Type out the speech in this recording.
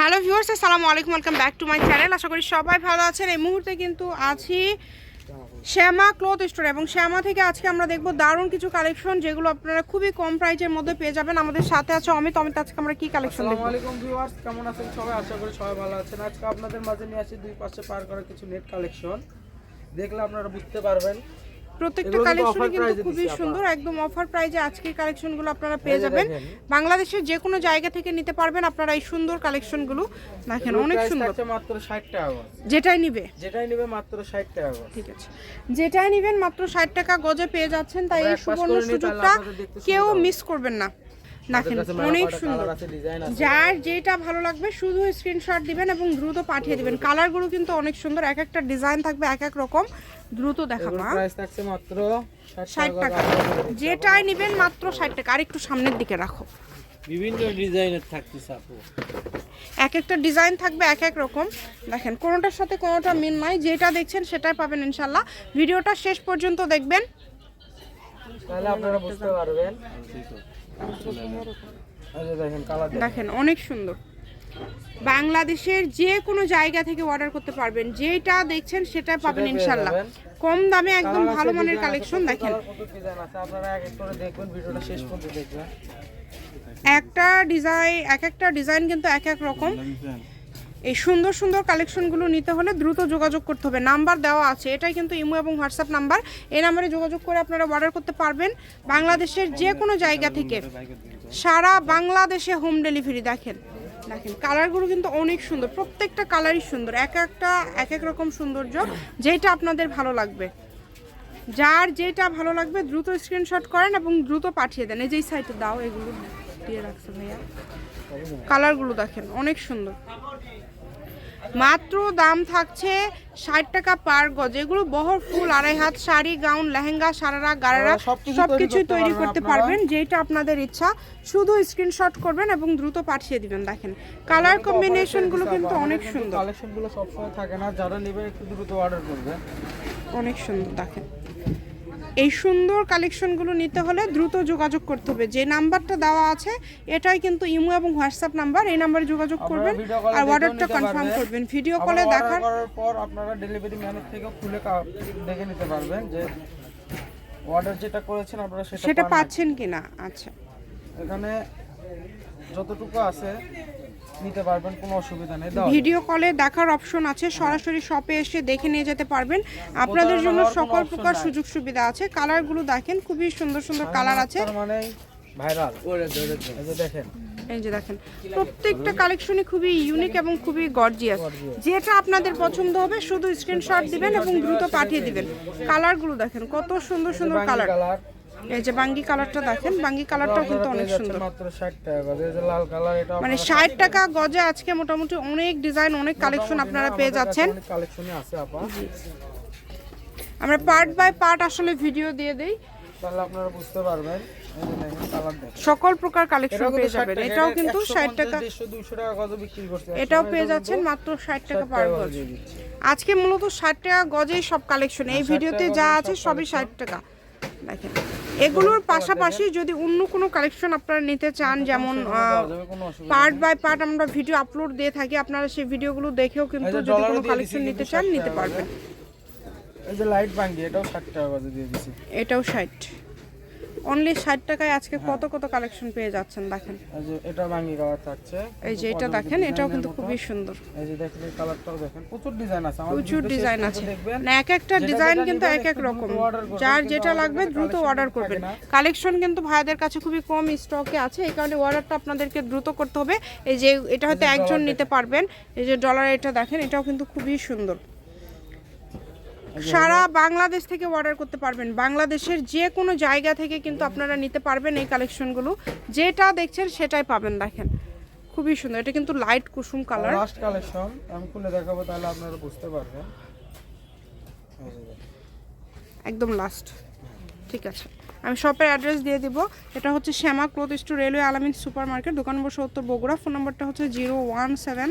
Hello viewers, আসসালামু আলাইকুম welcome back to my channel আশা করি সবাই ভালো আছেন। এই মুহূর্তে কিন্তু আছি শ্যামা ক্লথ স্টোর এবং শ্যামা থেকে আজকে আমরা দেখব দারুণ কিছু কালেকশন যেগুলো আপনারা খুবই কম প্রাইজের মধ্যে পেয়ে যাবেন। আমাদের সাথে আছে অমিত। অমিত, আজকে আমরা কি কালেকশন দেখব? আলাইকুম ভিউয়ার্স, কেমন আছেন সবাই? আশা করি সবাই ভালো আছেন। আজকে আপনাদের মাঝে নিয়ে আসি দুই পাশে পার করা কিছু নেট কালেকশন দেখলে আপনারা বুঝতে পারবেন প্রত্যেকটা কালেকশন কিন্তু খুবই সুন্দর একদম অফার প্রাইজে আজকের কালেকশনগুলো আপনারা পেয়ে যাবেন। বাংলাদেশের যে কোনো জায়গা থেকে নিতে পারবেন আপনারা এই সুন্দর কালেকশনগুলো দেখেন অনেক সুন্দর। মাত্র 60 টাকা যেটাই নিবে। যেটাই নিবে মাত্র 60 টাকা ঠিক আছে। যেটাই নেবেন মাত্র ষাট টাকা গজে পেয়ে যাচ্ছেন তাই এই সুবর্ণ সুযোগটা কেউ মিস করবেন না। দেখেন অনেক সুন্দর। colour আছে ডিজাইন আছে। যার যেটা ভালো লাগবে শুধু স্ক্রিনশট দিবেন এবং দ্রুত পাঠিয়ে দিবেন। কালারগুলো কিন্তু অনেক সুন্দর এক একটা ডিজাইন থাকবে এক এক রকম। দ্রুত দেখাবো হ্যাঁ? মাত্র ষাট টাকা। যেটাই নেবেন মাত্র ষাট টাকা। আর একটু সামনের দিকে রাখো। বিভিন্ন ডিজাইনের থাকতেছে আপু। এক একটা ডিজাইন থাকবে এক এক রকম। দেখেন কোনোটার সাথে কোনোটা মিল নাই। যেটা দেখছেন সেটাই পাবেন ইনশাল্লাহ ভিডিওটা শেষ পর্যন্ত দেখবেন। তাহলে আপনারা বুঝতে পারবেন। এই যে দেখেন অনেক সুন্দর। বাংলাদেশের যে কোনো জায়গা থেকে অর্ডার করতে পারবেন। যেটা দেখছেন সেটা পাবেন ইনশাল্লাহ। কম দামে একদম ভালো মানের কালেকশন দেখেন। দেখবেন একটা ডিজাইন এক একটা ডিজাইন কিন্তু এক এক রকম। এই সুন্দর সুন্দর কালেকশনগুলো নিতে হলে দ্রুত যোগাযোগ করতে হবে। নাম্বার দেওয়া আছে, এটাই কিন্তু ইমো এবং হোয়াটসঅ্যাপ নাম্বার। এই নাম্বারে যোগাযোগ করে আপনারা অর্ডার করতে পারবেন বাংলাদেশের যে কোনো জায়গা থেকে। সারা বাংলাদেশে হোম ডেলিভারি দেখেন দেখেন কালারগুলো কিন্তু অনেক সুন্দর, প্রত্যেকটা কালারই সুন্দর, এক একটা, এক এক রকম সৌন্দর্য, যেটা আপনাদের ভালো লাগবে। যার যেটা ভালো লাগবে, দ্রুত স্ক্রিনশট করেন এবং দ্রুত পাঠিয়ে দেন। এই যে সাইটে দাও, এগুলো। দিয়ে রাখছে ভাইয়া। কালারগুলো দেখেন অনেক সুন্দর। মাত্র দাম থাকছে ষাট টাকা পার গজ। এগুলো বহর ফুল আড়াই হাত শাড়ি গাউন লেহেঙ্গা সারারা গারারা আপনারা সবকিছু তৈরি করতে পারবেন যেটা আপনাদের ইচ্ছা। শুধু স্ক্রিনশট করবেন এবং দ্রুত পাঠিয়ে দিবেন দেখেন। কালার কম্বিনেশনগুলো কিন্তু অনেক সুন্দর। কালেকশনগুলো সবসময় থাকে না। যারা নেবেন একটু দ্রুত অর্ডার করবেন অনেক সুন্দর দেখেন। এই সুন্দর কালেকশনগুলো নিতে হলে দ্রুত যোগাযোগ করতে হবে। যে নাম্বারটা দেওয়া আছে এটাই কিন্তু ইমো এবং হোয়াটসঅ্যাপ নাম্বার এই নাম্বারে যোগাযোগ করবেন আর অর্ডারটা কনফার্ম করবেন। ভিডিও কলে দেখার পর আপনারা ডেলিভারি ম্যানের থেকে খুলে দেখে নিতে পারবেন যে অর্ডার যেটা করেছেন আপনারা সেটা। পাচ্ছেন কিনা। আচ্ছা। এখানে যতটুকু আছে নিতে পারবেন কোনো অসুবিধা নেই। ভিডিও কলে দেখার অপশন আছে সরাসরি শপে এসে দেখে নিয়ে যেতে পারবেন। আপনাদের জন্য সকল প্রকার সুযোগ সুবিধা আছে। কালারগুলো দেখেন খুবই সুন্দর সুন্দর কালার আছে। মানে ভাইরাল। দেখেন। এই যে দেখেন প্রত্যেকটা কালেকশনই খুবই ইউনিক এবং খুবই গর্জিয়াস যেটা আপনাদের পছন্দ হবে শুধু স্ক্রিনশট দিবেন এবং দ্রুত পাঠিয়ে দিবেন। কালারগুলো দেখেন কত সুন্দর সুন্দর কালার। কালার। এই যে বাঙ্গি কালারটা দেখেন বাঙ্গি কালারটাও কিন্তু অনেক সুন্দর। 60 মানে ষাট টাকা গজে আজকে মোটামুটি অনেক ডিজাইন অনেক কালেকশন আপনারা পেয়ে যাচ্ছেন। আমরা পার্ট বাই পার্ট আসলে ভিডিও দিয়ে দেই। তাহলে আপনারা বুঝতে পারবেন। সকল প্রকার কালেকশন পেয়ে যাবেন। এটাও কিন্তু 150, ষাট টাকা। 200 টাকা কত বিক্রি করছে। এটাও পেয়ে যাচ্ছেন মাত্র ষাট টাকা পার গজ। আজকে মূলত ষাট টাকা গজেই সব কালেকশন এই ভিডিওতে যা আছে সবই ষাট টাকা। দেখেন। এগুলোর পাশাপাশি যদি অন্য কোনো কালেকশন আপনারা নিতে চান যেমন পার্ট বাই পার্ট আমরা ভিডিও আপলোড দিয়ে থাকি আপনারা সেই ভিডিওগুলো দেখেও কিন্তু যদি কোনো কালেকশন নিতে চান নিতে পারবেন। এই যে লাইট ভাঙ্গি এটাও 60 টাকা দিয়ে দিছি। এটাও ষাট। অনলি ষাট টাকায় আজকে হ্যাঁ। কত কত কালেকশন পেয়ে যাচ্ছেন দেখেন। এই যে এটা ভাঙ্গি কালার থাকছে। এই যে এটা দেখেন এটাও কিন্তু খুবই সুন্দর। এই যে দেখেন কালারটাও দেখেন প্রচুর ডিজাইন আছে। প্রচুর ডিজাইন আছে। দেখবেন। না এক একটা ডিজাইন কিন্তু এক এক রকম। যার যেটা লাগবে দ্রুত অর্ডার করবেন। কালেকশন কিন্তু ভাইদের কাছে খুবই কম স্টকে আছে এই কারণে অর্ডারটা আপনাদেরকে দ্রুত করতে হবে। এই যে এটা হয়তো একজন নিতে পারবেন। এই যে ডলার এটা দেখেন এটাও কিন্তু খুবই সুন্দর। সারা বাংলাদেশ থেকে অর্ডার করতে পারবেন। বাংলাদেশের যে কোনো জায়গা থেকে কিন্তু আপনারা নিতে পারবেন এই কালেকশনগুলো যেটা দেখছেন সেটাই পাবেন দেখেন। খুবই সুন্দর। এটা কিন্তু লাইট কুসুম কালার লাস্ট কালেকশন আমি খুলে দেখাবো তাহলে আপনারা বুঝতে পারবেন। একদম লাস্ট ঠিক আছে। আমি শপের অ্যাড্রেস দিয়ে দিব। এটা হচ্ছে Shyama cloth store railway Alamin super market দোকান নম্বর সত্তর বগুড়া। ফোন নম্বরটা হচ্ছে zero one seven